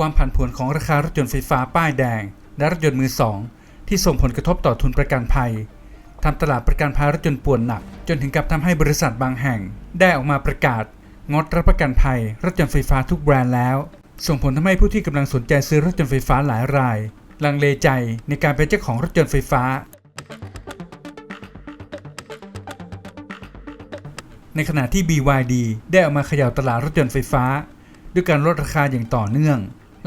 ความผันผวนของราคารถยนต์ไฟฟ้าป้ายแดง และรถยนต์มือสองที่ส่งผลกระทบต่อทุนประกันภัยทำตลาดประกันภัยรถยนต์ป่วนหนัก จนถึงกับทำให้บริษัทบางแห่ง ได้ออกมาประกาศ งดรับประกันภัยรถยนต์ไฟฟ้าทุกแบรนด์แล้ว ส่งผลทำให้ผู้ที่กำลังสนใจซื้อรถยนต์ไฟฟ้าหลายราย ลังเลใจในการเป็นเจ้าของรถยนต์ไฟฟ้า ในขณะที่ BYD ได้ออกมาเขย่าตลาดรถยนต์ไฟฟ้า ด้วยการลดราคาอย่างต่อเนื่อง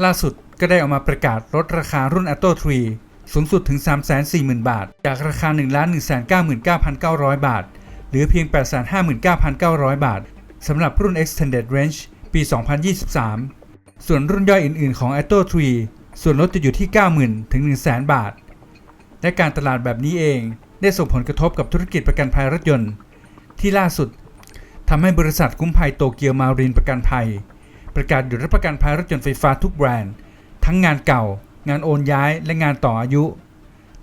ล่าสุดก็ได้ออกมาประกาศลดราคารุ่น Atto 3 สูงสุดถึง 340,000 บาท จากราคา 1 1 9 9 9 0 0 บาทหลือเพียง 859,900 บาทสำหรับรุ่น Extended Range ปี 2023 ส่วนรุ่นย่อยอื่น ๆ ของ Atto 3 ส่วนลดจะอยู่ที่ 90,000 ถึง 100,000 บาท และการตลาดแบบนี้เองได้ส่งผลกระทบกับธุรกิจประกันภัยรถยนต์ ที่ล่าสุดทำให้บริษัทคุ้มภัยโตเกียวมารีนประกันภัย ประกาศหยุดรับประกันภัยรถยนต์ไฟฟ้าทุกแบรนด์ ทั้งงานเก่า งานโอนย้ายและงานต่ออายุ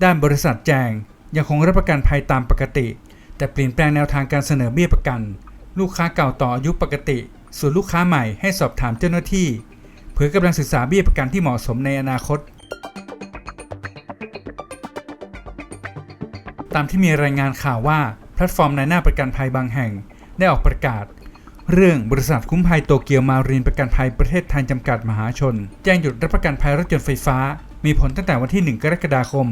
ด้านบริษัทแจงยังคงรับประกันภัยตามปกติ แต่เปลี่ยนแปลงแนวทางการเสนอเบี้ยประกัน ลูกค้าเก่าต่ออายุปกติ ส่วนลูกค้าใหม่ให้สอบถามเจ้าหน้าที่เผื่อกำลังศึกษาเบี้ยประกันที่เหมาะสมในอนาคต ตามที่มีรายงานข่าวว่าแพลตฟอร์มในหน้าประกันภัยบางแห่ง ได้ออกประกาศ เรื่องบริษัทคุ้มภัยโตเกียวมารีนประกันภัยประเทศไทยจำกัดมหาชน แจ้งหยุดรับประกันภัยรถยนต์ไฟฟ้า มีผลตั้งแต่วันที่ 1 กรกฎาคม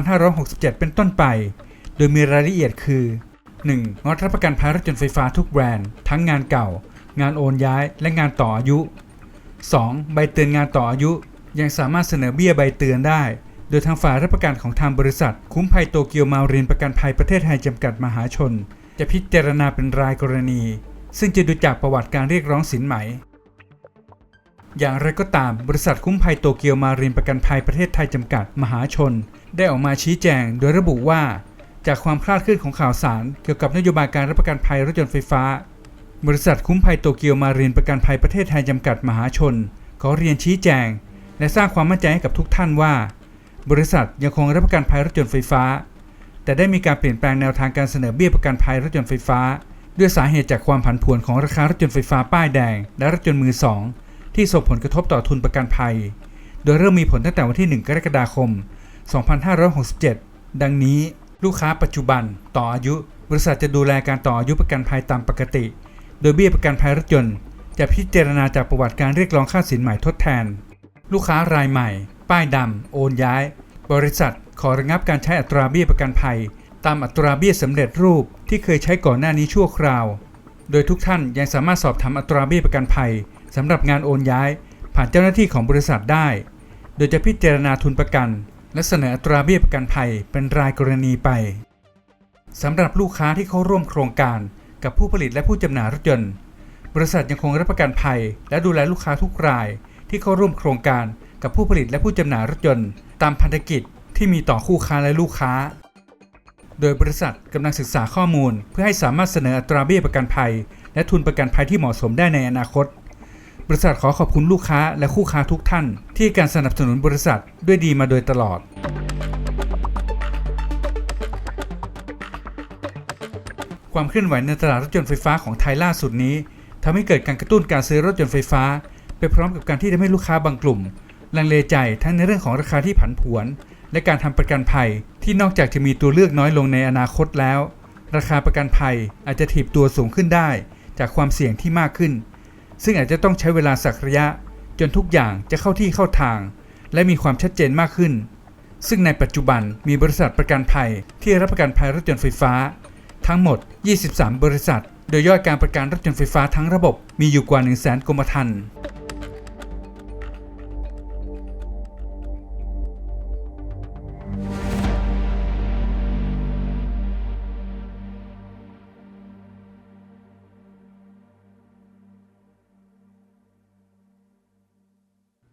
2567 เป็นต้นไป โดยมีรายละเอียดคือ 1. งดรับประกันภัยรถยนต์ไฟฟ้าทุกแบรนด์ ทั้งงานเก่า งานโอนย้าย และงานต่ออายุ 2. ใบเตือนงานต่ออายุ ยังสามารถเสนอเบี้ยใบเตือนได้ โดยทางฝ่ายรับประกันของทางบริษัท คุ้มภัยโตเกียวมารีนประกันภัยประเทศไทยจำกัดมหาชน จะพิจารณาเป็นรายกรณี ซึ่งจะดูจากประวัติการเรียกร้องสินไหม อย่างไรก็ตามบริษัทคุ้มภัยโตเกียวมารีนประกันภัยประเทศไทยจำกัดมหาชน ได้ออกมาชี้แจงโดยระบุว่า จากความคลาดเคลื่อนของข่าวสาร เกี่ยวกับนโยบายการรับประกันภัยรถยนต์ไฟฟ้า บริษัทคุ้มภัยโตเกียวมารีนประกันภัยประเทศไทยจำกัดมหาชนขอเรียนชี้แจง และสร้างความมั่นใจให้กับทุกท่านว่า บริษัทยังคงรับประกันภัยรถยนต์ไฟฟ้า แต่ได้มีการเปลี่ยนแปลงแนวทางการเสนอเบี้ยประกันภัยรถยนต์ไฟฟ้า ด้วยสาเหตุจากความผันผวนของราคารถยนต์ไฟฟ้าป้ายแดง และรถยนต์มือสอง ที่ส่งผลกระทบต่อทุนประกันภัย โดยเริ่มมีผลตั้งแต่วันที่ 1 กรกฎาคม 2567 ดังนี้ลูกค้าปัจจุบันต่ออายุ บริษัทจะดูแลการต่ออายุประกันภัยตามปกติ โดยเบี้ยประกันภัยรถยนต์ จะพิจารณาจากประวัติการเรียกร้องค่าสินใหม่ทดแทน ลูกค้ารายใหม่ ป้ายดำโอนย้าย บริษัทขอระงับการใช้อัตราเบี้ยประกันภัย ตามอัตราเบี้ยสำเร็จรูป ที่เคยใช้ก่อนหน้านี้ชั่วคราว โดยทุกท่านยังสามารถสอบถามอัตราเบี้ยประกันภัยสำหรับงานโอนย้าย ผ่านเจ้าหน้าที่ของบริษัทได้ โดยจะพิจารณาทุนประกัน และเสนออัตราเบี้ยประกันภัยเป็นรายกรณีไปสำหรับลูกค้าที่เข้าร่วมโครงการกับผู้ผลิตและผู้จำหน่ายรถยนต์ บริษัทยังคงรับประกันภัย และดูแลลูกค้าทุกราย ที่เข้าร่วมโครงการกับผู้ผลิตและผู้จำหน่ายรถยนต์ ตามพันธกิจที่มีต่อคู่ค้าและลูกค้า โดยบริษัทกำลังศึกษาข้อมูล เพื่อให้สามารถเสนออัตราเบี้ยประกันภัย และทุนประกันภัยที่เหมาะสมได้ในอนาคต บริษัทขอขอบคุณลูกค้าและคู่ค้าทุกท่าน ที่การสนับสนุนบริษัทด้วยดีมาโดยตลอด ความเคลื่อนไหวในตลาดรถยนต์ไฟฟ้าของไทยล่าสุดนี้ทำให้เกิดการกระตุ้นการซื้อรถยนต์ไฟฟ้า ไปพร้อมกับการที่ทำให้ลูกค้าบางกลุ่ม ลังเลใจทั้งในเรื่องของราคาที่ผันผวน และการทำประกันภัย ที่นอกจากจะมีตัวเลือกน้อยลงในอนาคตแล้ว ราคาประกันภัยอาจจะถีบตัวสูงขึ้นได้ จากความเสี่ยงที่มากขึ้น ซึ่งอาจจะต้องใช้เวลาสักระยะ จนทุกอย่างจะเข้าที่เข้าทาง และมีความชัดเจนมากขึ้น ซึ่งในปัจจุบันมีบริษัทประกันภัย ที่รับประกันภัยรถยนต์ไฟฟ้า ทั้งหมด 23 บริษัท โดยยอดการประกันรถยนต์ไฟฟ้าทั้งระบบมีอยู่กว่า 1 0 0 0 0แกรมธรรม์